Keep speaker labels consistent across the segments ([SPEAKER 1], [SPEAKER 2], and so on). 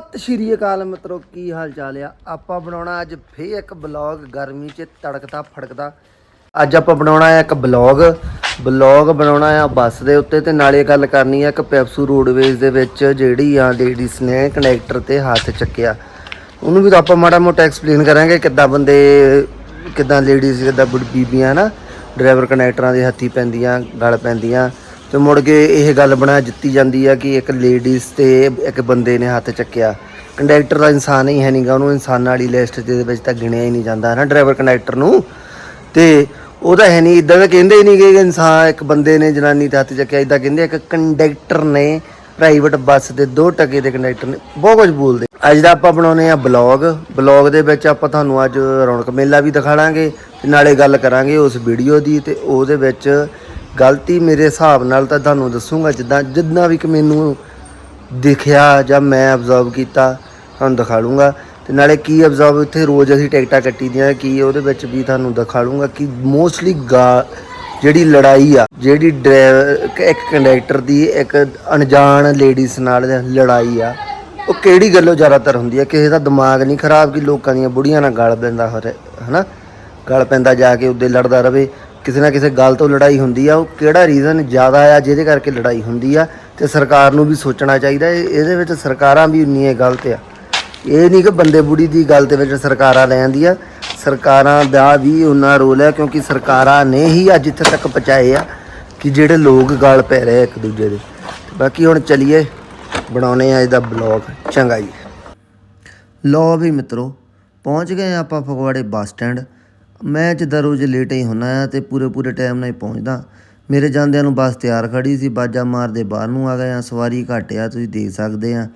[SPEAKER 1] ਸਤਿ ਸ਼੍ਰੀ ਅਕਾਲ ਮਿੱਤਰੋ, ਕੀ ਹਾਲ ਚਾਲ ਆ? ਆਪਾਂ ਬਣਾਉਣਾ ਅੱਜ ਫੇਰ ਇੱਕ ਬਲੌਗ, ਗਰਮੀ 'ਚ ਤੜਕਦਾ ਫੜਕਦਾ। ਅੱਜ ਆਪਾਂ ਬਣਾਉਣਾ ਹੈ ਇੱਕ ਬਲੌਗ। ਬਲੌਗ ਬਣਾਉਣਾ ਆ ਬੱਸ ਦੇ ਉੱਤੇ ਤੇ ਨਾਲੇ ਗੱਲ ਕਰਨੀ ਆ ਇੱਕ ਪੈਪਸੂ ਰੋਡਵੇਜ਼ ਦੇ ਵਿੱਚ ਜਿਹੜੀ ਆ ਲੇਡੀਜ਼ ਨੇ ਕਨੈਕਟਰ ਤੇ ਹੱਥ ਚੱਕਿਆ। ਉਹਨੂੰ ਵੀ ਤਾਂ ਆਪਾਂ ਮਾੜਾ ਮੋਟਾ ਐਕਸਪਲੇਨ ਕਰਾਂਗੇ ਕਿੱਦਾਂ ਬੰਦੇ, ਕਿੱਦਾਂ ਲੇਡੀਜ਼ ਕਿੱਦਾਂ ਬੁੜ ਬੀਬੀਆਂ ਨਾ ਡਰਾਈਵਰ ਕਨੈਕਟਰਾਂ ਦੇ ਹੱਥੀ ਪੈਂਦੀਆਂ, ਗਲ ਪੈਂਦੀਆਂ। ਤੇ ਮੁੜ ਕੇ ਇਹ ਗੱਲ ਬਣਾ ਦਿੱਤੀ ਜਾਂਦੀ ਆ ਕਿ ਇੱਕ ਲੇਡੀਜ਼ ਤੇ ਇੱਕ ਬੰਦੇ ਨੇ ਹੱਥ ਚੱਕਿਆ। ਕੰਡਕਟਰ ਦਾ ਇਨਸਾਨ ਹੀ ਹੈ ਨਹੀਂਗਾ ਉਹਨੂੰ ਇਨਸਾਨਾਂ ਵਾਲੀ ਲਿਸਟ ਦੇ ਵਿੱਚ ਤਾਂ ਗਿਣਿਆ ਹੀ ਨਹੀਂ ਜਾਂਦਾ ਨਾ ਡਰਾਈਵਰ ਕੰਡਕਟਰ ਨੂੰ? ਤੇ ਤਾਂ ਹੈ ਨਹੀਂ ਇਦਾਂ ਦਾ ਕਹਿੰਦੇ ਹੀ ਨਹੀਂ ਕਿ ਇਨਸਾਨ ਇੱਕ ਬੰਦੇ ਨੇ ਜਨਾਨੀ ਤੇ ਹੱਥ ਚੱਕਿਆ ਇਦਾਂ ਕਹਿੰਦੇ ਇੱਕ ਕੰਡਕਟਰ ਨੇ ਪ੍ਰਾਈਵੇਟ ਬੱਸ ਦੇ ਦੋ ਟਕੇ ਦੇ ਕੰਡਕਟਰ ਨੇ, ਬਹੁਤ ਕੁਝ ਬੋਲਦੇ। ਅੱਜ ਦਾ ਆਪਾਂ ਬਣਾਉਨੇ ਆ ਬਲੌਗ ਬਲੌਗ ਦੇ ਵਿੱਚ ਆਪਾਂ ਤੁਹਾਨੂੰ ਅੱਜ ਰੌਣਕ ਮੇਲਾ ਵੀ ਦਿਖਾਵਾਂਗੇ ਤੇ ਨਾਲੇ ਗੱਲ ਕਰਾਂਗੇ ਉਸ ਵੀਡੀਓ ਦੀ, ਤੇ ਉਹਦੇ ਵਿੱਚ ਗਲਤੀ ਮੇਰੇ ਹਿਸਾਬ ਨਾਲ ਤਾਂ ਤੁਹਾਨੂੰ ਦੱਸੂਗਾ, ਜਿੱਦਾਂ ਜਿੱਦਾਂ ਵੀ ਕਿ ਮੈਨੂੰ ਦਿਖਿਆ ਜਾਂ ਮੈਂ ਅਬਜ਼ਰਵ ਕੀਤਾ, ਤੁਹਾਨੂੰ ਦਿਖਾ ਲੂੰਗਾ ਤੇ ਨਾਲੇ ਕੀ ਅਬਜ਼ਰਵ ਇੱਥੇ ਰੋਜ਼ ਅਸੀਂ ਟਿਕਟਾਂ ਕੱਟੀ ਦੀਆਂ ਕੀ ਉਹਦੇ ਵਿੱਚ ਵੀ ਤੁਹਾਨੂੰ ਦਿਖਾ ਲੂੰਗਾ ਕਿ ਮੋਸਟਲੀ ਗਾ ਜਿਹੜੀ ਲੜਾਈ ਆ, ਜਿਹੜੀ ਡਰਾਈਵਰ ਇੱਕ ਕੰਡਕਟਰ ਦੀ, ਇੱਕ ਅਣਜਾਣ ਲੇਡੀਜ਼ ਨਾਲ ਲੜਾਈ ਆ, ਉਹ ਕਿਹੜੀ ਗੱਲੋਂ ਜ਼ਿਆਦਾਤਰ ਹੁੰਦੀ ਆ? ਕਿਸੇ ਦਾ ਦਿਮਾਗ ਨਹੀਂ ਖਰਾਬ ਕਿ ਲੋਕਾਂ ਦੀਆਂ ਬੁੜੀਆਂ ਨਾਲ ਗਲ ਪੈਂਦਾ ਹੋ ਰਿਹਾ ਹਨਾ? ਗਲ ਪੈਂਦਾ ਜਾ ਕੇ ਉੱਦੇ ਲੜਦਾ ਰਵੇ ਕਿਸੇ ਨਾ ਕਿਸੇ ਗੱਲ ਤੋਂ ਲੜਾਈ ਹੁੰਦੀ ਆ, ਉਹ ਕਿਹੜਾ ਰੀਜ਼ਨ ਜ਼ਿਆਦਾ ਆ ਜਿਹਦੇ ਕਰਕੇ ਲੜਾਈ ਹੁੰਦੀ ਆ, ਤੇ ਸਰਕਾਰ ਨੂੰ ਵੀ ਸੋਚਣਾ ਚਾਹੀਦਾ ਇਹ- ਇਹਦੇ ਵਿੱਚ ਸਰਕਾਰਾਂ ਵੀ ਉਨੀਆਂ ਗਲਤ ਆ। ਇਹ ਨਹੀਂ ਕਿ ਬੰਦੇ ਬੁੜੀ ਦੀ ਗੱਲ ਦੇ ਵਿੱਚ ਸਰਕਾਰਾਂ ਲੈ ਆਂਦੀਆਂ ਸਰਕਾਰਾਂ ਦਾ ਵੀ ਉਹਨਾਂ ਰੋਲ ਹੈ ਕਿਉਂਕਿ ਸਰਕਾਰਾਂ ਨੇ ਹੀ ਅੱਜ ਇੱਥੇ ਤੱਕ ਪਹੁੰਚਾਏ ਆ ਕਿ ਜਿਹੜੇ ਲੋਕ ਗਲ ਪੈ ਰਹੇ ਇੱਕ ਦੂਜੇ ਦੇ। ਬਾਕੀ ਹੁਣ ਚਲਿਏ ਬਣਾਉਨੇ ਆ ਇਹਦਾ ਬਲੌਗ, ਚੰਗਾ ਜੀ। ਲੋ ਵੀ ਮਿੱਤਰੋ, ਪਹੁੰਚ ਗਏ ਆਪਾਂ ਫਗਵਾੜੇ ਬੱਸ ਸਟੈਂਡ। ਮੈਂ ਜਿੱਦਾਂ ਰੋਜ਼ ਲੇਟ ਹੀ ਹੁੰਦਾ ਆ ਅਤੇ ਪੂਰੇ ਪੂਰੇ ਟਾਈਮ ਨਾਲ ਹੀ ਪਹੁੰਚਦਾ। ਮੇਰੇ ਜਾਂਦਿਆਂ ਨੂੰ ਬੱਸ ਤਿਆਰ ਖੜ੍ਹੀ ਸੀ, ਬਾਜਾ ਮਾਰਦੇ ਬਾਹਰ ਨੂੰ ਆ ਗਏ ਹਾਂ ਸਵਾਰੀ ਘੱਟ ਆ, ਤੁਸੀਂ ਦੇਖ ਸਕਦੇ ਆ।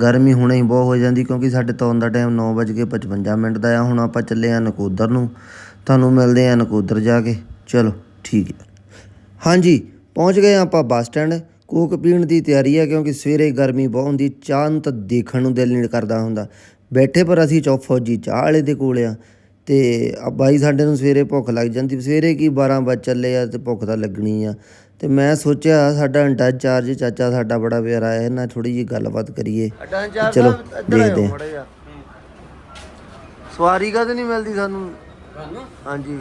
[SPEAKER 1] ਗਰਮੀ ਹੁਣੇ ਹੀ ਬਹੁਤ ਹੋ ਜਾਂਦੀ ਕਿਉਂਕਿ ਸਾਡੇ ਤੋਂ ਦਾ ਟਾਈਮ 9:55 ਮਿੰਟ ਦਾ ਆ, ਹੁਣ ਆਪਾਂ ਚੱਲੇ ਆ ਨਕੋਦਰ ਨੂੰ। ਤੁਹਾਨੂੰ ਮਿਲਦੇ ਆ ਨਕੋਦਰ ਜਾ ਕੇ। ਚਲੋ, ਠੀਕ ਹੈ ਹਾਂਜੀ, ਪਹੁੰਚ ਗਏ ਹਾਂ ਆਪਾਂ ਬੱਸ ਸਟੈਂਡ। ਕੋਕ ਪੀਣ ਦੀ ਤਿਆਰੀ ਹੈ ਕਿਉਂਕਿ ਸਵੇਰੇ ਗਰਮੀ ਬਹੁਤ ਹੁੰਦੀ, ਚਾਹ ਨੂੰ ਤਾਂ ਦੇਖਣ ਨੂੰ ਦਿਲ ਨਹੀਂ ਕਰਦਾ ਹੁੰਦਾ। ਬੈਠੇ ਪਰ ਅਸੀਂ ਚੌ ਫੌਜੀ ਚਾਹ ਵਾਲੇ ਦੇ ਕੋਲ ਆ। ਤੇ ਆ ਬਾਈ ਸਾਡੇ ਨੂੰ ਸਵੇਰੇ ਭੁੱਖ ਲੱਗ ਜਾਂਦੀ ਸਵੇਰੇ ਕੀ 12 ਵਜੇ ਚੱਲੇ ਆ ਤੇ ਭੁੱਖ ਤਾਂ ਲੱਗਣੀ ਆ। ਤੇ ਮੈਂ ਸੋਚਿਆ ਸਾਡਾ ਚਾਰਜ ਚਾਚਾ ਸਾਡਾ ਬੜਾ ਪਿਆਰਾ ਹੈ ਇਹਨਾਂ ਥੋੜੀ ਜੀ ਗੱਲਬਾਤ ਕਰੀਏ। ਚਲੋ ਦੇਖਦੇ ਆ ਸਵਾਰੀ ਕਦ ਨਹੀਂ ਮਿਲਦੀ ਸਾਨੂੰ? ਹਾਂਜੀ।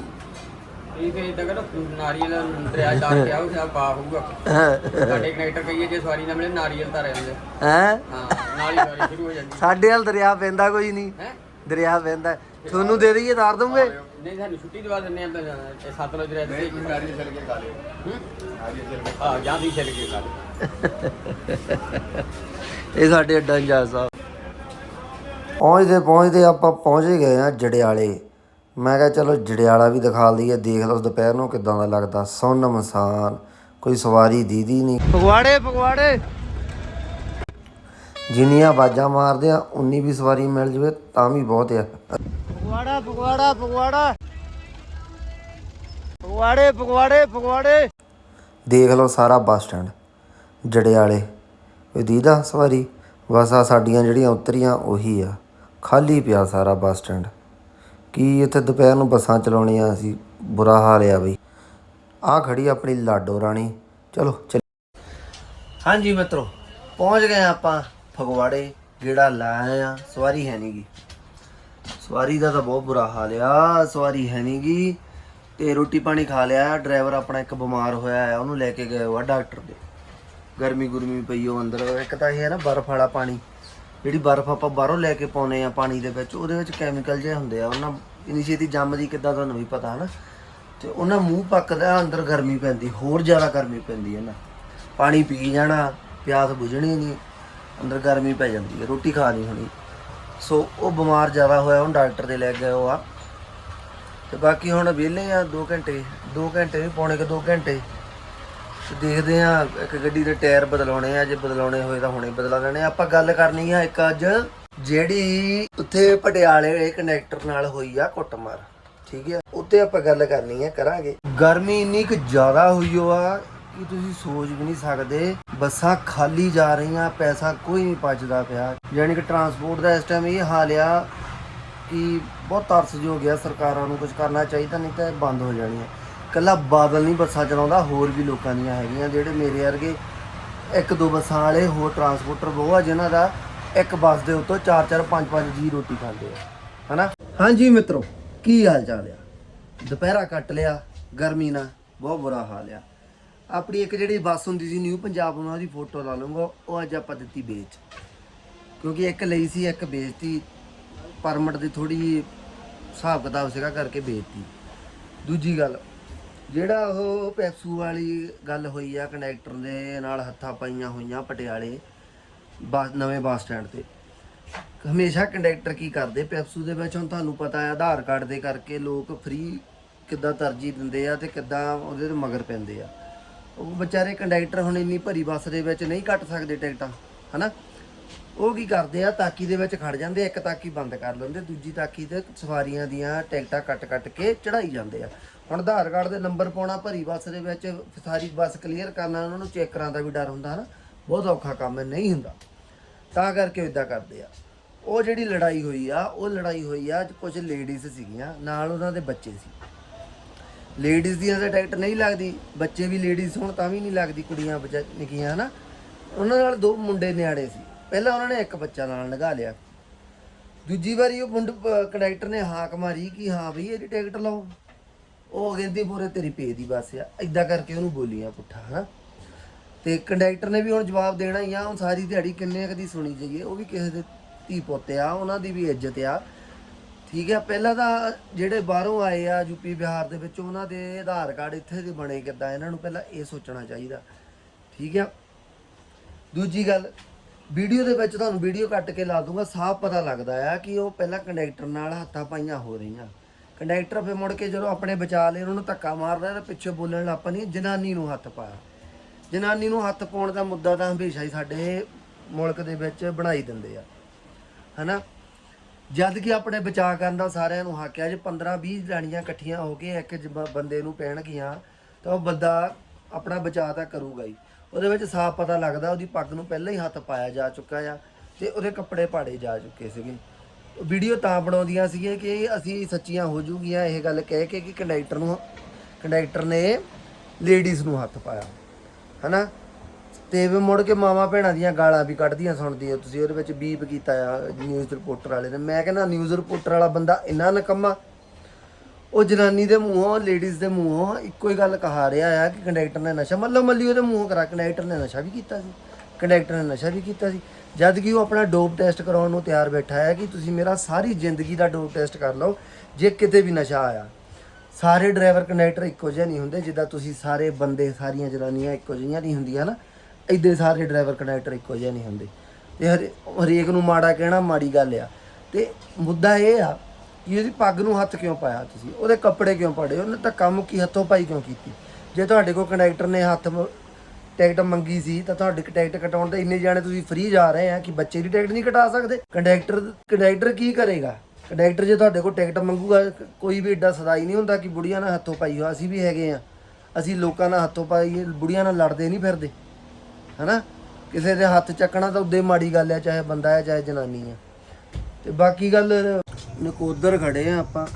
[SPEAKER 2] ਇਹ ਤੇ ਇਦਾਂ ਕਰੋ ਨਾਰੀਅਲ ਦਰਿਆ ਜਾ ਕੇ ਆਓ ਜਾਂ ਪਾ ਹੋਊਗਾ। ਸਾਡੇ ਕਨੈਕਟਰ ਕਹੀਏ ਜੇ ਸਵਾਰੀ ਨਾ ਮਿਲੇ ਨਾਰੀਅਲ ਤਾਂ ਰਹਿੰਦੇ
[SPEAKER 1] ਹੈ?
[SPEAKER 2] ਹਾਂ ਨਾਲ ਹੀ ਸਵਾਰੀ ਸ਼ੁਰੂ ਹੋ ਜਾਂਦੀ।
[SPEAKER 1] ਸਾਡੇ ਹਾਲ ਦਰਿਆ ਪੈਂਦਾ ਕੋਈ ਨਹੀਂ।
[SPEAKER 2] ਹੈ?
[SPEAKER 1] ਦਰਿਆ ਪੈਂਦਾ ਤੁਹਾਨੂੰ ਦੇ ਦਈਏ ਤਾਰ ਦੂੰਗੇ
[SPEAKER 2] ਨਹੀਂ ਸਾਨੂੰ ਛੁੱਟੀ ਦਵਾ ਦਿੰਨੇ ਆ ਤਾਂ ਸਤਲੁਜ ਰਹਿ ਤੇ ਨਾਰੀਅਲ ਛਿਲ ਕੇ ਖਾ ਲਿਓ। ਹਾਂ? ਜਾਂ ਵੀ ਛਿਲ ਕੇ ਖਾ ਲਿਓ।
[SPEAKER 1] ਇਹ ਸਾਡੇ ਅੱਡਾ ਇੰਜਾਜ਼ ਸਾਹਿਬ। ਪਹੁੰਚਦੇ ਪਹੁੰਚਦੇ ਆਪਾਂ ਪਹੁੰਚ ਹੀ ਗਏ ਆ ਜੜਿਆਲੇ। ਮੈਂ ਕਿਹਾ ਚਲੋ ਜੜਿਆਲਾ ਵੀ ਦਿਖਾ ਲਈਏ ਦੇਖ ਲਓ ਦੁਪਹਿਰ ਨੂੰ ਕਿਦਾਂ ਦਾ ਲੱਗਦਾ। ਸੁੰਨ ਮਸਾਨ ਕੋਈ ਸਵਾਰੀ ਦੀਦੀ ਨਹੀਂ। ਫਗਵਾੜੇ ਫਗਵਾੜੇ। ਜਿੰਨੀਆਂ ਆਵਾਜ਼ਾਂ ਮਾਰਦੇ ਆ ਉਨੀ ਵੀ ਸਵਾਰੀ ਮਿਲ ਜਵੇ ਤਾਂ ਵੀ ਬਹੁਤ ਆ। ਫਗਵਾੜਾ ਫਗਵਾੜਾ ਫਗਵਾੜਾ। ਫਗਵਾੜੇ ਫਗਵਾੜੇ ਫਗਵਾੜੇ। ਦੇਖ ਲਓ ਸਾਰਾ ਬੱਸ ਸਟੈਂਡ ਜੜਿਆਲੇ ਇਹ ਦੀਦਾ ਸਵਾਰੀ ਬਸ ਆ ਸਾਡੀਆਂ ਜਿਹੜੀਆਂ ਉਤਰੀਆਂ ਉਹੀ ਆ। ਖਾਲੀ ਪਿਆ ਸਾਰਾ ਬੱਸ ਸਟੈਂਡ। ਕੀ ਇੱਥੇ ਦੁਪਹਿਰ ਨੂੰ ਬੱਸਾਂ ਚਲਾਉਣੀਆਂ ਸੀ? ਬੁਰਾ ਹਾਲ ਆ ਬਈ। ਆ ਖੜੀ ਆਪਣੀ ਲਾਡੋ ਰਾਣੀ। ਚਲੋ ਚੱਲ। ਹਾਂਜੀ ਮਿੱਤਰੋ ਪਹੁੰਚ ਗਏ ਆਪਾਂ। ਫਗਵਾੜੇ ਗੇੜਾ ਲਾਏ ਆ, ਸਵਾਰੀ ਹੈ ਨਹੀਂਗੀ ਸਵਾਰੀ ਦਾ ਤਾਂ ਬਹੁਤ ਬੁਰਾ ਹਾਲ ਆ, ਸਵਾਰੀ ਹੈ ਨਹੀਂਗੀ ਤੇ ਰੋਟੀ ਪਾਣੀ ਖਾ ਲਿਆ, ਡਰਾਈਵਰ ਆਪਣਾ ਇੱਕ ਬਿਮਾਰ ਹੋਇਆ ਆ, ਉਹਨੂੰ ਲੈ ਕੇ ਗਏ ਹੋਆ ਡਾਕਟਰ ਦੇ। ਗਰਮੀ ਗੁਰਮੀ ਪਈ ਉਹ ਅੰਦਰ, ਇੱਕ ਤਾਂ ਇਹ ਹੈ ਨਾ ਬਰਫ਼ ਵਾਲਾ ਪਾਣੀ, ਜਿਹੜੀ ਬਰਫ਼ ਆਪਾਂ ਬਾਹਰੋਂ ਲੈ ਕੇ ਪਾਉਨੇ ਆ ਪਾਣੀ ਦੇ ਵਿੱਚ, ਉਹਦੇ ਵਿੱਚ ਕੈਮੀਕਲ ਜਿਹੇ ਹੁੰਦੇ ਆ, ਉਹਨਾਂ ਇਨੀ ਜੰਮਦੀ ਕਿੱਦਾਂ ਤੁਹਾਨੂੰ ਵੀ ਪਤਾ ਹਨਾ। ਤੇ ਉਹਨਾਂ ਮੂੰਹ ਪੱਕਦਾ ਅੰਦਰ ਗਰਮੀ ਪੈਂਦੀ, ਹੋਰ ਜ਼ਿਆਦਾ ਗਰਮੀ ਪੈਂਦੀ ਹੈ ਨਾ ਪਾਣੀ ਪੀ ਜਾਣਾ, ਪਿਆਸ ਬੁਝਣੀ ਨਹੀਂ। ਅੰਦਰ ਗਰਮੀ ਪੈ ਜਾਂਦੀ ਹੈ, ਰੋਟੀ ਖਾ ਨਹੀਂ ਹੋਣੀ। ਸੋ ਉਹ ਬਿਮਾਰ ਜ਼ਿਆਦਾ ਹੋਇਆ, ਹੁਣ ਡਾਕਟਰ ਦੇ ਲੈ ਗਏ ਉਹ ਆ। ਤੇ ਬਾਕੀ ਹੁਣ ਵਿਹਲੇ ਆ 2 ਘੰਟੇ 2 ਘੰਟੇ ਵੀ ਪੌਣੇ ਕਿ 2 ਘੰਟੇ। ਦੇਖਦੇ ਆ ਇੱਕ ਗੱਡੀ ਦੇ ਟਾਇਰ ਬਦਲਾਉਣੇ ਆ, ਜੇ ਬਦਲਾਉਣੇ ਹੋਏ ਤਾਂ ਹੁਣੇ ਬਦਲਾ ਲੈਣੇ ਆ। ਆਪਾਂ ਗੱਲ ਕਰਨੀ ਆ ਇੱਕ ਅੱਜ, ਜਿਹੜੀ ਉੱਥੇ ਪਟਿਆਲੇ ਕਨੈਕਟਰ ਨਾਲ ਹੋਈ ਆ ਕੁੱਟਮਾਰ, ਠੀਕ ਹੈ ਉੱਤੇ ਆਪਾਂ ਗੱਲ ਕਰਨੀ ਹੈ ਕਰਾਂਗੇ। ਗਰਮੀ ਇੰਨੀ ਕੁ ਜ਼ਿਆਦਾ ਹੋਈ ਓ ਆ ਕਿ ਤੁਸੀਂ ਸੋਚ ਵੀ ਨਹੀਂ ਸਕਦੇ? ਬੱਸਾਂ ਖਾਲੀ ਜਾ ਰਹੀਆਂ, ਪੈਸਾ ਕੋਈ ਨਹੀਂ ਪਚਦਾ ਪਿਆ। ਯਾਨੀ ਕਿ ਟਰਾਂਸਪੋਰਟ ਦਾ ਇਸ ਟਾਈਮ ਇਹ ਹਾਲ ਆ ਕਿ ਬਹੁਤ ਤਰਸਯੋਗ ਜੋ ਗਿਆ ਸਰਕਾਰਾਂ ਨੂੰ ਕੁਝ ਕਰਨਾ ਚਾਹੀਦਾ, ਨਹੀਂ ਤਾਂ ਇਹ ਬੰਦ ਹੋ ਜਾਣੀ ਹੈ ਕੱਲਾ ਬਾਦਲ ਨਹੀਂ ਬੱਸਾਂ ਚਲਾਉਂਦਾ, ਹੋਰ ਵੀ ਲੋਕਾਂ ਦੀਆਂ ਹੈਗੀਆਂ, ਜਿਹੜੇ ਮੇਰੇ ਵਰਗੇ ਇੱਕ ਦੋ ਬੱਸਾਂ ਵਾਲੇ, ਹੋਰ ਟਰਾਂਸਪੋਰਟਰ ਬਹੁਤ ਆ, ਜਿਨ੍ਹਾਂ ਦਾ ਇੱਕ ਬੱਸ ਦੇ ਉੱਤੋਂ 4-4 5-5 ਜੀ ਰੋਟੀ ਖਾਂਦੇ ਆ। ਹਨਾ? ਹਾਂਜੀ ਮਿੱਤਰੋ, ਕੀ ਹਾਲ ਚਾਲ ਆ? ਦੁਪਹਿਰਾ ਕੱਟ ਲਿਆ, ਗਰਮੀ ਨਾਲ ਬਹੁਤ ਬੁਰਾ ਹਾਲ ਆ। ਆਪਣੀ ਇੱਕ ਜਿਹੜੀ ਬੱਸ ਹੁੰਦੀ ਸੀ ਨਿਊ ਪੰਜਾਬ ਉਹਨਾਂ ਦੀ ਫੋਟੋ ਲਾ ਲੂੰਗਾ ਉਹ ਅੱਜ ਆਪਾਂ ਦਿੱਤੀ ਵੇਚ। ਕਿਉਂਕਿ ਇੱਕ ਲਈ ਸੀ, ਇੱਕ ਵੇਚਤੀ। ਪਰਮਿਟ ਦੀ ਥੋੜੀ ਹਿਸਾਬ ਕਿਤਾਬ ਸੀਗਾ ਕਰਕੇ ਵੇਚਤੀ। ਦੂਜੀ ਗੱਲ, ਜਿਹੜਾ ਉਹ ਪੈਪਸੂ ਵਾਲੀ ਗੱਲ ਹੋਈ ਆ, ਕੰਡਕਟਰ ਦੇ ਨਾਲ ਹੱਥਾਂ ਪਾਈਆਂ ਹੋਈਆਂ ਪਟਿਆਲੇ ਬੱਸ, ਨਵੇਂ ਬੱਸ ਸਟੈਂਡ ਤੇ। ਹਮੇਸ਼ਾ ਕੰਡਕਟਰ ਕੀ ਕਰਦੇ, ਪੈਪਸੂ ਦੇ ਵਿੱਚ ਹੁਣ ਤੁਹਾਨੂੰ ਪਤਾ ਹੈ ਆਧਾਰ ਕਾਰਡ ਦੇ ਕਰਕੇ ਲੋਕ ਫ੍ਰੀ ਕਿੱਦਾਂ ਤਰਜੀਹ ਦਿੰਦੇ ਆ ਤੇ ਕਿੱਦਾਂ ਉਹਦੇ ਤੇ ਮਗਰ ਪੈਂਦੇ ਆ। ਉਹ ਵਿਚਾਰੇ ਕੰਡਕਟਰ ਹੁਣ ਇੰਨੀ ਭਰੀ ਬੱਸ ਦੇ ਵਿੱਚ ਨਹੀਂ ਕੱਟ ਸਕਦੇ ਟਿਕਟਾਂ, ਹਨਾ? ਉਹ ਕੀ ਕਰਦੇ ਆ, ਤਾਕੀ ਦੇ ਵਿੱਚ ਖੜ ਜਾਂਦੇ ਇੱਕ ਤਾਕੀ ਬੰਦ ਕਰ ਲੈਂਦੇ, ਦੂਜੀ ਤਾਕੀ ਤੇ ਸਵਾਰੀਆਂ ਦੀਆਂ ਟਿਕਟਾਂ ਕੱਟ ਕੱਟ ਕੇ ਚੜਾਈ ਜਾਂਦੇ ਆ। ਹੁਣ ਆਧਾਰ ਕਾਰਡ ਦੇ ਨੰਬਰ ਪਾਉਣਾ ਭਰੀ ਬੱਸ ਦੇ ਵਿੱਚ, ਸਾਰੀ ਬੱਸ ਕਲੀਅਰ ਕਰਨਾ, ਉਹਨਾਂ ਨੂੰ ਚੈੱਕਰਾਂ ਦਾ ਵੀ ਡਰ ਹੁੰਦਾ, ਹਨਾ? ਬਹੁਤ ਔਖਾ ਕੰਮ ਹੈ, ਨਹੀਂ ਹੁੰਦਾ। ਤਾਂ ਕਰਕੇ ਇਦਾਂ ਕਰਦੇ ਆ। ਉਹ ਜਿਹੜੀ ਲੜਾਈ ਹੋਈ ਆ, ਉਹ ਲੜਾਈ ਹੋਈ ਆ ਕੁਝ ਲੇਡੀਜ਼ ਸੀਗੀਆਂ, ਨਾਲ ਉਹਨਾਂ ਦੇ ਬੱਚੇ ਸੀ। ਲੇਡੀਜ਼ ਦੀਆਂ ਤਾਂ ਟਿਕਟ ਨਹੀਂ ਲੱਗਦੀ, ਬੱਚੇ ਵੀ ਲੇਡੀਜ਼ ਹੋਣ ਤਾਂ ਵੀ ਨਹੀਂ ਲੱਗਦੀ, ਕੁੜੀਆਂ, ਬੱਚਾ, ਨਿੱਕੀਆਂ, ਹਨਾ। ਉਹਨਾਂ ਨਾਲ ਦੋ ਮੁੰਡੇ ਨਿਆੜੇ ਸੀ। ਪਹਿਲਾਂ ਉਹਨਾਂ ਨੇ ਇੱਕ ਬੱਚਾ ਨਾਲ ਲਗਾ ਲਿਆ। ਦੂਜੀ ਵਾਰੀ ਉਹ ਮੁੰਡ ਕੰਡਕਟਰ ਨੇ ਹਾਕ ਮਾਰੀ ਕਿ ਹਾਂ ਬਈ ਇਹਦੀ ਟਿਕਟ ਲਾਓ। ਉਹ ਕਹਿੰਦੀ ਪੂਰੇ ਤੇਰੀ ਪੇ ਦੀ ਬੱਸ ਆ। ਇਦਾਂ ਕਰਕੇ ਉਹਨੂੰ ਬੋਲੀਆਂ ਪੁੱਠਾ, ਹਨਾ। ਤੇ ਕੰਡਕਟਰ ਨੇ ਵੀ ਹੁਣ ਜਵਾਬ ਦੇਣਾ ਹੀ ਆ, ਹੁਣ ਸਾਰੀ ਦਿਹਾੜੀ ਕਿੰਨੇ ਕਦੀ ਸੁਣੀ ਜਾਈਏ, ਉਹ ਵੀ ਕਿਸੇ ਦੇ ਧੀ ਪੁੱਤ ਆ, ਉਹਨਾਂ ਦੀ ਵੀ ਇੱਜ਼ਤ ਆ। ਠੀਕ ਆ ਪਹਿਲਾਂ ਤਾਂ ਜਿਹੜੇ ਬਾਹਰੋਂ ਆਏ ਆ ਯੂਪੀ ਬਿਹਾਰ ਦੇ ਵਿੱਚ, ਉਹਨਾਂ ਦੇ ਆਧਾਰ ਕਾਰਡ ਇੱਥੇ ਦੇ ਬਣੇ ਕਿੱਦਾਂ? ਇਹਨਾਂ ਨੂੰ ਪਹਿਲਾਂ ਇਹ ਸੋਚਣਾ ਚਾਹੀਦਾ। ਠੀਕ ਆ ਦੂਜੀ ਗੱਲ, ਵੀਡੀਓ ਦੇ ਵਿੱਚ ਤੁਹਾਨੂੰ ਵੀਡੀਓ ਕੱਟ ਕੇ ਲਾ ਦੂੰਗਾ, ਸਾਫ਼ ਪਤਾ ਲੱਗਦਾ ਆ ਕਿ ਉਹ ਪਹਿਲਾਂ ਕੰਡਕਟਰ ਨਾਲ ਹੱਥਾਂ ਪਾਈਆਂ ਹੋ ਰਹੀਆਂ। ਕੰਡਕਟਰ ਫਿਰ ਮੁੜ ਕੇ ਜਦੋਂ ਆਪਣੇ ਬਚਾ ਲਏ, ਉਹਨਾਂ ਨੂੰ ਧੱਕਾ ਮਾਰਦਾ ਤਾਂ ਪਿੱਛੇ ਬੋਲਣ ਲੱਗ ਪਣੀ ਜਨਾਨੀ ਨੂੰ ਹੱਥ ਪਾਇਆ ਜਨਾਨੀ ਨੂੰ ਹੱਥ ਪਾਉਣ ਦਾ ਮੁੱਦਾ ਤਾਂ ਹਮੇਸ਼ਾ ਹੀ ਸਾਡੇ ਮੁਲਕ ਦੇ ਵਿੱਚ ਬਣਾਈ ਦਿੰਦੇ ਆ। ਹਨਾ? ਜਦ ਕਿ ਆਪਣੇ ਬਚਾਅ ਕਰਨ ਦਾ ਸਾਰਿਆਂ ਨੂੰ ਹੱਕ ਹੈ, ਜੇ 15 20 ਜਾਣੀਆਂ ਇਕੱਠੀਆਂ ਹੋ ਕੇ ਇੱਕ ਜ- ਬੰਦੇ ਨੂੰ ਪੈਣਗੀਆਂ ਤਾਂ ਉਹ ਬੰਦਾ ਆਪਣਾ ਬਚਾਅ ਤਾਂ ਕਰੂਗਾ ਹੀ। ਉਹਦੇ ਵਿੱਚ ਸਾਫ਼ ਪਤਾ ਲੱਗਦਾ, ਉਹਦੀ ਪੱਗ ਨੂੰ ਪਹਿਲਾਂ ਹੀ ਹੱਥ ਪਾਇਆ ਜਾ ਚੁੱਕਾ ਆ ਤੇ ਉਹਦੇ ਕੱਪੜੇ ਪਾੜੇ ਜਾ ਚੁੱਕੇ ਸੀਗੇ। ਵੀਡੀਓ ਤਾਂ ਬਣਾਉਂਦੀਆਂ ਸੀਗੀਆਂ ਕਿ ਅਸੀਂ ਸੱਚੀਆਂ ਹੋ ਜੂਗੀਆਂ, ਇਹ ਗੱਲ ਕਹਿ ਕੇ ਕਿ ਕੰਡਕਟਰ ਨੂੰ, ਕੰਡਕਟਰ ਨੇ ਲੇਡੀਜ਼ ਨੂੰ ਹੱਥ ਪਾਇਆ। ਹਨਾ? ਤੇ ਵੀ ਮੁੜ ਕੇ ਮਾਵਾ ਭੈਣਾਂ ਦੀਆਂ ਗਾਲਾਂ ਵੀ ਕੱਢਦੀਆਂ ਸੁਣਦੀ ਹੋ ਤੁਸੀਂ ਉਹਦੇ ਵਿੱਚ ਬੀਪ ਕੀਤਾ ਆ ਨਿਊਜ਼ ਰਿਪੋਰਟਰ ਵਾਲੇ ਨੇ। ਮੈਂ ਕਹਿੰਦਾ ਨਿਊਜ਼ ਰਿਪੋਰਟਰ ਵਾਲਾ ਬੰਦਾ ਇੰਨਾ ਨਕਮਾ। ਉਹ ਜਨਾਨੀ ਦੇ ਮੂੰਹੋਂ ਲੇਡੀਜ਼ ਦੇ ਮੂੰਹੋਂ ਇੱਕੋ ਹੀ ਗੱਲ ਕਹਾ ਰਿਹਾ ਆ ਕਿ ਕੰਡਕਟਰ ਨੇ ਨਸ਼ਾ ਮੱਲੋ ਮੱਲੀ ਉਹਦੇ ਮੂੰਹੋਂ ਕਰਾ। ਕੰਡਕਟਰ ਨੇ ਨਸ਼ਾ ਵੀ ਕੀਤਾ ਸੀ। ਕੰਡਕਟਰ ਨੇ ਨਸ਼ਾ ਵੀ ਕੀਤਾ ਸੀ। ਜਦ ਕਿ ਉਹ ਆਪਣਾ ਡੋਪ ਟੈਸਟ ਕਰਾਉਣ ਨੂੰ ਤਿਆਰ ਬੈਠਾ ਹੈ ਕਿ ਤੁਸੀਂ ਮੇਰਾ ਸਾਰੀ ਜ਼ਿੰਦਗੀ ਦਾ ਡੋਪ ਟੈਸਟ ਕਰ ਲਓ, ਜੇ ਕਿਤੇ ਵੀ ਨਸ਼ਾ ਆਇਆ। ਸਾਰੇ ਡਰਾਈਵਰ ਕੰਡਕਟਰ ਇੱਕੋ ਜਿਹੇ ਨਹੀਂ ਹੁੰਦੇ, ਜਿੱਦਾਂ ਤੁਸੀਂ ਸਾਰੇ ਬੰਦੇ, ਸਾਰੀਆਂ ਜਨਾਨੀਆਂ ਇੱਕੋ ਜਿਹੀਆਂ ਨਹੀਂ ਹੁੰਦੀਆਂ ਨਾ ਇਦਾਂ ਸਾਰੇ ਡਰਾਈਵਰ ਕੰਡਕਟਰ ਇੱਕੋ ਜਿਹੇ ਨਹੀਂ ਹੁੰਦੇ। ਤੇ ਹਰੇ- ਹਰੇਕ ਨੂੰ ਮਾੜਾ ਕਹਿਣਾ ਮਾੜੀ ਗੱਲ ਆ। ਤੇ ਮੁੱਦਾ ਇਹ ਆ ਕਿ ਉਹਦੀ ਪੱਗ ਨੂੰ ਹੱਥ ਕਿਉਂ ਪਾਇਆ ਤੁਸੀਂ? ਉਹਦੇ ਕੱਪੜੇ ਕਿਉਂ ਪਾੜੇ? ਉਹਨੇ ਤਾਂ ਕੰਮ ਕੀ, ਹੱਥੋਂ ਪਾਈ ਕਿਉਂ ਕੀਤੀ? ਜੇ ਤੁਹਾਡੇ ਕੋਲ ਕੰਡਕਟਰ ਨੇ ਹੱਥ ਮ- ਟਿਕਟ ਮੰਗੀ ਸੀ, ਤਾਂ ਤੁਹਾਡੀ ਟਿਕਟ ਕਟਾਉਣ ਦੇ ਇੰਨੇ ਜਾਣੇ ਤੁਸੀਂ ਫ੍ਰੀ ਜਾ ਰਹੇ ਆ ਕਿ ਬੱਚੇ ਦੀ ਟਿਕਟ ਨਹੀਂ ਕਟਾ ਸਕਦੇ? ਕੰਡਕਟਰ ਕੰਡਕਟਰ ਕੀ ਕਰੇਗਾ? ਕੰਡਕਟਰ ਜੇ ਤੁਹਾਡੇ ਕੋਲ ਟਿਕਟ ਮੰਗੂਗਾ, ਕੋਈ ਵੀ ਏਡਾ ਸਦਾਈ ਨਹੀਂ ਹੁੰਦਾ ਕਿ ਬੁੜੀਆਂ ਨਾਲ ਹੱਥੋਂ ਪਾਈ ਹੋ ਅਸੀਂ ਵੀ ਹੈਗੇ ਆ। ਅਸੀਂ ਲੋਕਾਂ ਨਾਲ ਹੱਥੋਂ ਪਾਈ, ਬੁੜੀਆਂ ਨਾਲ ਲੜਦੇ ਨਹੀਂ ਫਿਰਦੇ। ਹਨਾ? ਕਿਸੇ ਦੇ ਹੱਥ ਚੱਕਣਾ ਤਾਂ ਉਦੇ ਮਾੜੀ ਗੱਲ ਹੈ ਚਾਹੇ ਬੰਦਾ ਹੈ ਚਾਹੇ ਜਨਾਨੀ ਆ। ਤੇ ਬਾਕੀ ਗੱਲ ਨਕੋਦਰ ਖੜੇ ਆ ਆਪਾਂ।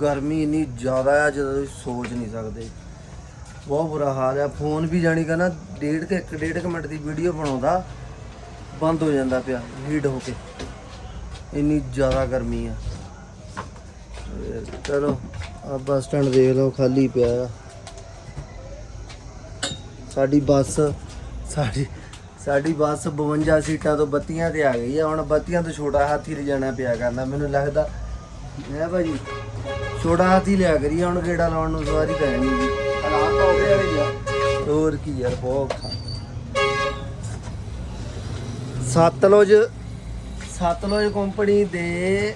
[SPEAKER 1] ਗਰਮੀ ਇੰਨੀ ਜ਼ਿਆਦਾ ਆ, ਜਦੋਂ ਤੁਸੀਂ ਸੋਚ ਨਹੀਂ ਸਕਦੇ। ਬਹੁਤ ਬੁਰਾ ਹਾਲ ਆ। ਫੋਨ ਵੀ ਜਾਣੀ ਕਿ ਨਾ ਡੇਢ ਕੇ, ਇੱਕ ਡੇਢ ਕੁ ਮਿੰਟ ਦੀ ਵੀਡੀਓ ਬਣਾਉਂਦਾ, ਬੰਦ ਹੋ ਜਾਂਦਾ ਪਿਆ ਹੀਟ ਹੋ ਕੇ। ਇੰਨੀ ਜ਼ਿਆਦਾ ਗਰਮੀ ਆ। ਚਲੋ ਆ ਬੱਸ ਸਟੈਂਡ ਦੇਖ ਲਓ, ਖਾਲੀ ਪਿਆ ਆ। ਸਾਡੀ ਬੱਸ ਸਾਡੀ ਸਾਡੀ ਬੱਸ 52 ਸੀਟਾਂ ਤੋਂ ਬੱਤੀਆਂ ਤੇ ਆ ਗਈ ਆ। ਹੁਣ ਬੱਤੀਆਂ ਤੋਂ ਛੋਟਾ ਹਾਥੀ ਲਿਜਾਣਾ ਪਿਆ ਕਰਨਾ। ਮੈਨੂੰ ਲੱਗਦਾ ਹੈ ਭਾਜੀ? ਛੋਟਾ ਹਾਥੀ ਲਿਆ ਕਰੀ ਹੁਣ ਗੇੜਾ ਲਾਉਣ ਨੂੰ ਸਵਾਰੀ ਤਾਂ ਨਹੀਂ ਜੀ। ਹਾਲਾਤ ਤਾਂ ਹੀ ਆ ਹੋਰ ਕੀ ਯਾਰ ਬਹੁਤ ਸਤਲੁਜ ਸਤਲੁਜ ਕੰਪਨੀ ਦੇ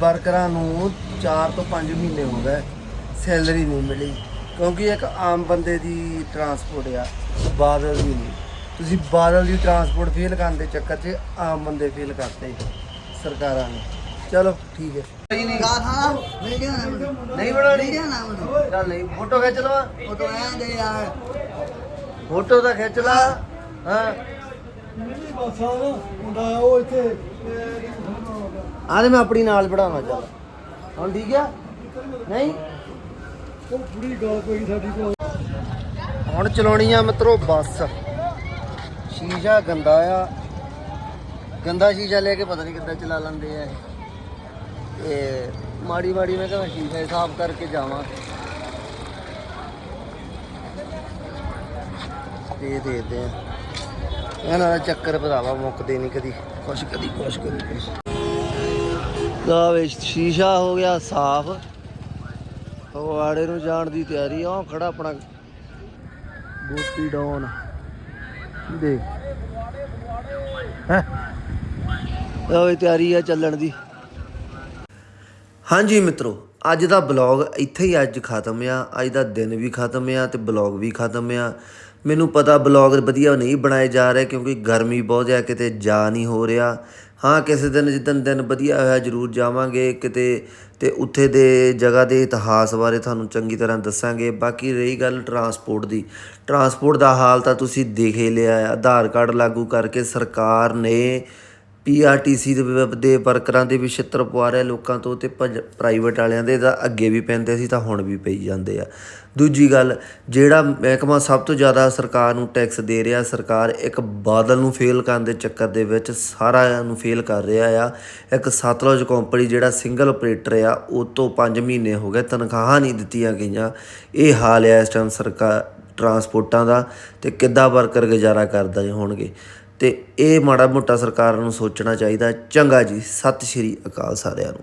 [SPEAKER 1] ਵਰਕਰਾਂ ਨੂੰ 4 ਤੋਂ 5 ਮਹੀਨੇ ਹੋ ਗਏ। ਸੈਲਰੀ ਨਹੀਂ ਮਿਲੀ ਕਿਉਂਕਿ ਇੱਕ ਆਮ ਬੰਦੇ ਦੀ ਟਰਾਂਸਪੋਰਟ ਆ। ਬਾਦਲ ਦੀ ਨਹੀਂ ਤੁਸੀਂ ਬਾਦਲ ਦੀ ਟਰਾਂਸਪੋਰਟ ਫੇਲ ਕਰਨ ਦੇ ਚੱਕਰ 'ਚ ਆਮ ਬੰਦੇ ਫੇਲ ਕਰਤੇ ਸਰਕਾਰਾਂ ਨੇ। ਚਲੋ ਠੀਕ ਹੈ।
[SPEAKER 3] ਗਾਥਾ ਵੀਡੀਓ ਨਾ ਬਣਾਓ
[SPEAKER 1] ਨਹੀਂ ਬਣਾਉਣੀ?
[SPEAKER 3] ਵੀਡੀਓ ਨਾ ਬਣਾਓ
[SPEAKER 1] ਚੱਲ ਨਹੀਂ ਫੋਟੋ ਖਿੱਚ ਲਵਾ।
[SPEAKER 3] ਫੋਟੋ ਐ ਦੇ ਯਾਰ।
[SPEAKER 1] ਫੋਟੋ ਤਾਂ ਖਿੱਚ ਲਾ। ਹਾਂ। ਮੈਂ ਆਪਣੀ ਨਾਲ ਪੜਾਉਣਾ ਚੱਲ। ਹੁਣ ਠੀਕ ਆ? ਨਹੀਂ? ਹੁਣ ਚਲਾਉਣੀ ਆ ਮਿੱਤਰੋ ਬੱਸ। ਸ਼ੀਸ਼ਾ ਗੰਦਾ ਆ। ਗੰਦਾ ਸ਼ੀਸ਼ਾ ਲੈ ਕੇ ਪਤਾ ਨਹੀਂ ਕਿੱਦਾਂ ਚਲਾ ਲੈਂਦੇ ਆ ਇਹ। ਤੇ ਮਾੜੀ ਮਾੜੀ ਮੈਂ ਕਿਹਾ ਸ਼ੀਸ਼ਾ ਹੀ ਸਾਫ਼ ਕਰਕੇ ਜਾਵਾਂ। ਇਹ ਦੇਖਦੇ ਆ। ਇਹਨਾਂ ਦਾ ਚੱਕਰ ਭਰਾਵਾ ਮੁੱਕਦੇ ਨਹੀਂ ਕਦੀ। ਕੁਛ ਕਦੀ ਕੁਛ ਕਦੀ, ਕੁਛ। ਦਾ ਵੇ ਸ਼ੀਸ਼ਾ ਹੋ ਗਿਆ ਸਾਫ਼। ਉਹ ਨੂੰ ਜਾਣ ਦੀ ਤਿਆਰੀ ਆ। ਉਹ ਖੜਾ ਆਪਣਾ ਗੋਪੀ ਡਾਉਨ ਦੇਖ। ਹੈ? ਤਿਆਰੀ ਆ ਚੱਲਣ ਦੀ। ਹਾਂਜੀ ਮਿੱਤਰੋ, ਅੱਜ ਦਾ ਬਲੌਗ ਇੱਥੇ ਹੀ ਅੱਜ ਖਤਮ ਆ। ਅੱਜ ਦਾ ਦਿਨ ਵੀ ਖਤਮ ਆ ਤੇ ਬਲੌਗ ਵੀ ਖਤਮ ਆ। ਮੈਨੂੰ ਪਤਾ ਬਲੌਗ ਵਧੀਆ ਨਹੀਂ ਬਣਾਏ ਜਾ ਰਹੇ ਕਿਉਂਕਿ ਗਰਮੀ ਬਹੁਤ ਆ, ਕਿਤੇ ਜਾ ਨਹੀਂ ਹੋ ਰਿਹਾ। ਹਾਂ, ਕਿਸੇ ਦਿਨ ਜਿੱਦਣ ਦਿਨ ਵਧੀਆ ਹੋਇਆ, ਜ਼ਰੂਰ ਜਾਵਾਂਗੇ ਕਿਤੇ ਅਤੇ ਉੱਥੇ ਦੇ ਜਗ੍ਹਾ ਦੇ ਇਤਿਹਾਸ ਬਾਰੇ ਤੁਹਾਨੂੰ ਚੰਗੀ ਤਰ੍ਹਾਂ ਦੱਸਾਂਗੇ। ਬਾਕੀ ਰਹੀ ਗੱਲ ਟਰਾਂਸਪੋਰਟ ਦੀ। ਟਰਾਂਸਪੋਰਟ ਦਾ ਹਾਲ ਤਾਂ ਤੁਸੀਂ ਦੇਖ ਹੀ ਲਿਆ ਆ ਆਧਾਰ ਕਾਰਡ ਲਾਗੂ ਕਰਕੇ ਸਰਕਾਰ ਨੇ ਪੀਆਰਟੀਸੀ ਦੇ ਵ- ਦੇ ਵਰਕਰਾਂ ਦੇ ਵੀ ਛਿੱਤਰ ਪਵਾ ਰਿਹਾ ਲੋਕਾਂ ਤੋਂ ਤੇ ਪ੍ਰਾਈਵੇਟ ਵਾਲਿਆਂ ਦੇ ਤਾਂ ਅੱਗੇ ਵੀ ਪੈਂਦੇ ਸੀ ਤਾਂ ਹੁਣ ਵੀ ਪਈ ਜਾਂਦੇ ਆ। ਦੂਜੀ ਗੱਲ, ਜਿਹੜਾ ਮਹਿਕਮਾ ਸਭ ਤੋਂ ਜ਼ਿਆਦਾ ਸਰਕਾਰ ਨੂੰ ਟੈਕਸ ਦੇ ਰਿਹਾ, ਸਰਕਾਰ ਇੱਕ ਬਾਦਲ ਨੂੰ ਫੇਲ ਕਰਨ ਦੇ ਚੱਕਰ ਦੇ ਵਿੱਚ ਸਾਰਿਆਂ ਨੂੰ ਫੇਲ ਕਰ ਰਿਹਾ ਆ। ਇੱਕ ਸਤਲੁਜ ਕੰਪਨੀ ਜਿਹੜਾ ਸਿੰਗਲ ਆਪਰੇਟਰ ਆ, ਉਹ ਤੋਂ 5 ਮਹੀਨੇ ਹੋ ਗਏ ਤਨਖਾਹਾਂ ਨਹੀਂ ਦਿੱਤੀਆਂ ਗਈਆਂ। ਇਹ ਹਾਲ ਆ ਇਸ ਟਾਈਮ ਸਰਕਾਰ ਟਰਾਂਸਪੋਰਟਾਂ ਦਾ ਤੇ ਕਿੱਦਾਂ ਵਰਕਰ ਗੁਜ਼ਾਰਾ ਕਰਦਾ ਹੋਣਗੇ। ਅਤੇ ਇਹ ਮਾੜਾ ਮੋਟਾ ਸਰਕਾਰ ਨੂੰ ਸੋਚਣਾ ਚਾਹੀਦਾ। ਚੰਗਾ ਜੀ। ਸਤਿ ਸ਼੍ਰੀ ਅਕਾਲ ਸਾਰਿਆਂ ਨੂੰ।